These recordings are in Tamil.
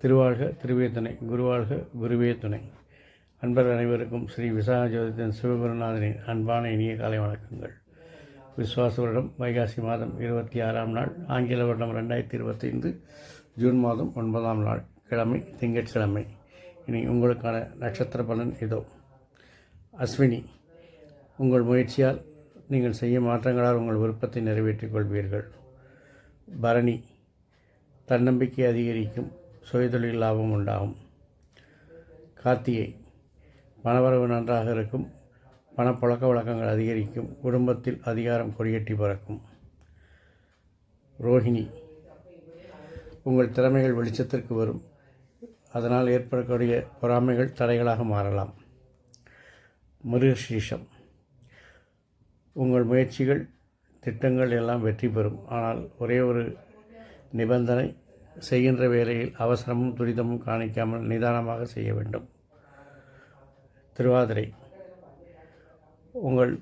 திருவாழ்க திருவே துணை குருவாழ்க குருவே துணை. அன்பர் அனைவருக்கும் ஸ்ரீ விசாகஜோதித்தன் சிவகுருநாதனின் அன்பான இனிய காலை வணக்கங்கள். விஸ்வாச வருடம் வைகாசி மாதம் இருபத்தி ஆறாம் நாள் ஆங்கில வருடம் ரெண்டாயிரத்தி இருபத்தைந்து ஜூன் மாதம் ஒன்பதாம் நாள் கிழமை திங்கட்கிழமை. இனி உங்களுக்கான நட்சத்திர பலன் இதோ அஸ்வினி உங்கள் முயற்சியால் நீங்கள் செய்யும் மாற்றங்களால் உங்கள் விருப்பத்தை நிறைவேற்றிக் கொள்வீர்கள். பரணி தன்னம்பிக்கை அதிகரிக்கும் சுயதொழில் லாபம் உண்டாகும். கார்த்திகை பணவரவு நன்றாக இருக்கும் பணப்பழக்க வழக்கங்கள் அதிகரிக்கும் குடும்பத்தில் அதிகாரம் கொடியேற்றி பறக்கும். ரோஹிணி உங்கள் திறமைகள் வெளிச்சத்திற்கு வரும் அதனால் ஏற்படக்கூடிய பொறாமைகள் தடைகளாக மாறலாம். மிருகசீஷம். உங்கள் முயற்சிகள் திட்டங்கள் எல்லாம் வெற்றி பெறும். ஆனால் ஒரே ஒரு நிபந்தனை செய்கின்ற வேலையில் அவசரமும் துரிதமும் காணிக்காமல் நிதானமாக செய்ய வேண்டும். திருவாதிரை. உங்கள்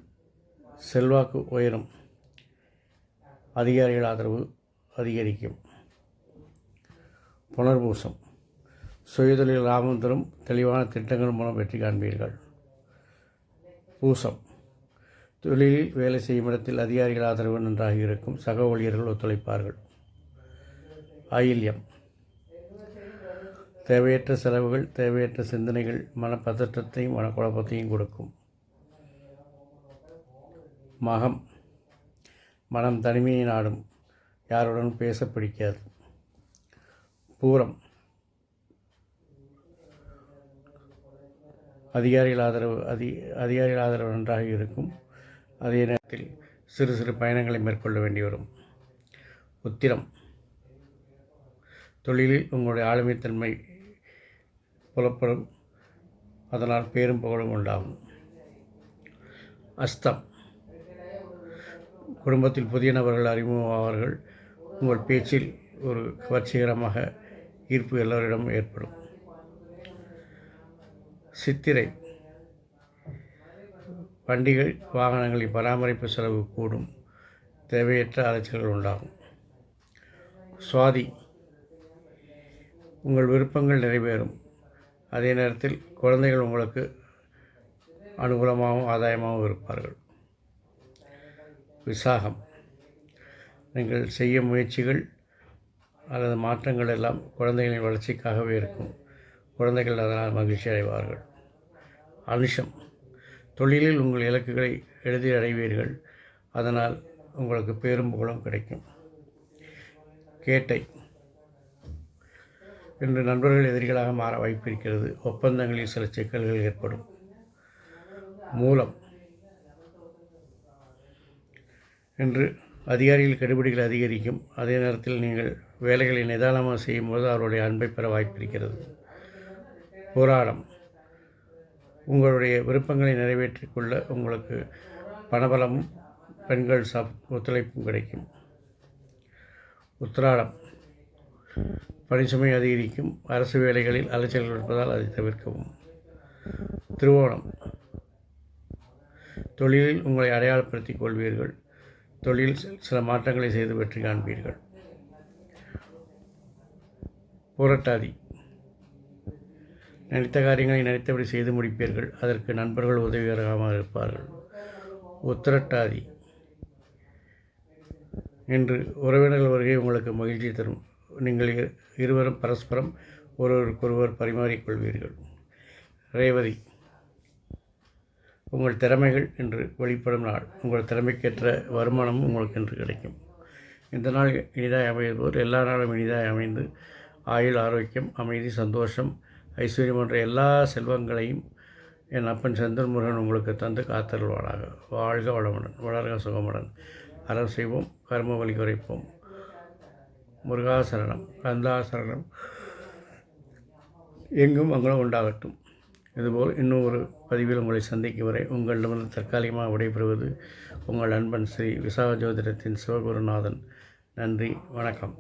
செல்வாக்கு உயரும். அதிகாரிகள் ஆதரவு அதிகரிக்கும். புனர்பூசம். சுயதொழில் லாபம் தரும் தெளிவான திட்டங்கள் மூலம் வெற்றி காண்பீர்கள். பூசம். தொழிலில் வேலை செய்யும் இடத்தில் அதிகாரிகள் ஆதரவு நன்றாக இருக்கும். சக ஊழியர்கள் ஒத்துழைப்பார்கள். ஆயில்யம் தேவையற்ற செலவுகள் தேவையற்ற சிந்தனைகள் மனப்பதற்றத்தையும் மனக்குழப்பத்தையும் கொடுக்கும். மகம். மனம் தனிமையை நாடும். யாருடன் பேச பிடிக்காது. பூரம். அதிகாரிகள் ஆதரவு அதி அதிகாரிகள் ஆதரவு நன்றாக இருக்கும். அதே நேரத்தில் சிறு சிறு பயணங்களை மேற்கொள்ள வேண்டி வரும். உத்திரம். தொழிலில் உங்களுடைய ஆளுமைத்தன்மை புலப்படும். அதனால் பேரும் புகழும் உண்டாகும். அஸ்தம். குடும்பத்தில் புதிய நபர்கள் அறிமுகமாவார்கள். உங்கள் பேச்சில் ஒரு கவர்ச்சிகரமாக ஈர்ப்பு எல்லோரிடமும் ஏற்படும். சித்திரை. வண்டிகள் வாகனங்களின் பராமரிப்பு செலவு கூடும். தேவையற்ற அலைச்சல்கள் உண்டாகும். சுவாதி உங்கள் விருப்பங்கள் நிறைவேறும். அதே நேரத்தில் குழந்தைகள் உங்களுக்கு அனுகூலமாகவும் ஆதாயமாகவும் இருப்பார்கள். விசாகம் நீங்கள் செய்ய முயற்சிகள் அல்லது மாற்றங்கள் எல்லாம் குழந்தைகளின் வளர்ச்சிக்காகவே இருக்கும். குழந்தைகள் அதனால் மகிழ்ச்சி அடைவார்கள். அனுஷம் தொழிலில் உங்கள் இலக்குகளை எழுதி அடைவீர்கள். அதனால் உங்களுக்கு பேரும் புகழும் கிடைக்கும். கேட்டை என்று நண்பர்கள் எதிரிகளாக மாற வாய்ப்பிருக்கிறது. ஒப்பந்தங்களில் சில சிக்கல்கள் ஏற்படும். மூலம் என்று அதிகாரிகள் கெடுபிடிகள் அதிகரிக்கும். அதே நேரத்தில் நீங்கள் வேலைகளை நிதானமாக செய்யும்போது அவருடைய அன்பை பெற வாய்ப்பிருக்கிறது. போராடம். உங்களுடைய விருப்பங்களை நிறைவேற்றிக் கொள்ள உங்களுக்கு பணபலமும் பெண்கள் சப் ஒத்துழைப்பும் கிடைக்கும். உத்திராடம். பணிசுமை அதிகரிக்கும். அரசு வேலைகளில் அலைச்சல்கள் இருப்பதால் அதை தவிர்க்கவும். திருவோணம். தொழிலில் உங்களை அடையாளப்படுத்திக் கொள்வீர்கள். தொழில் சில மாற்றங்களை செய்து வெற்றி காண்பீர்கள். புரட்டாதி. நினைத்த காரியங்களை நினைத்தபடி செய்து முடிப்பீர்கள். அதற்கு நண்பர்கள் உதவிகரமாக இருப்பார்கள். உத்திரட்டாதி என்று உறவினர்கள் வருகை உங்களுக்கு மகிழ்ச்சி தரும். நீங்கள் இரு- இருவரும் பரஸ்பரம் ஒருவருக்கொருவர் பரிமாறிக்கொள்வீர்கள். ரேவதி உங்கள் திறமைகள் என்று வெளிப்படும் நாள். உங்கள் திறமைக்கேற்ற வருமானமும் உங்களுக்கு என்று கிடைக்கும். இந்த நாள் இனிதாய் அமைவதோடு எல்லா நாளும் இனிதாய் அமைந்து ஆயுள் ஆரோக்கியம் அமைதி சந்தோஷம் ஐஸ்வர்யம் போன்ற எல்லா செல்வங்களையும் என் அப்பன் செந்தன் முருகன் உங்களுக்கு தந்து காத்தருள்வானாக. வாழ்க வளமுடன். வளர்க சுகமுடன். அறம் செய்வோம். கர்ம வழி குறைப்போம். முருகாசரணம் கந்தாசரணம் எங்கும் மங்களம் உண்டாகட்டும். இதுபோல் இன்னும் ஒரு பதிவில் உங்களை சந்திக்கும் வரை உங்களிடமிருந்து தற்காலிகமாக விடைபெறுவது உங்கள் அன்பன் ஸ்ரீ விசாக ஜோதிடத்தின் சிவகுருநாதன். நன்றி. வணக்கம்.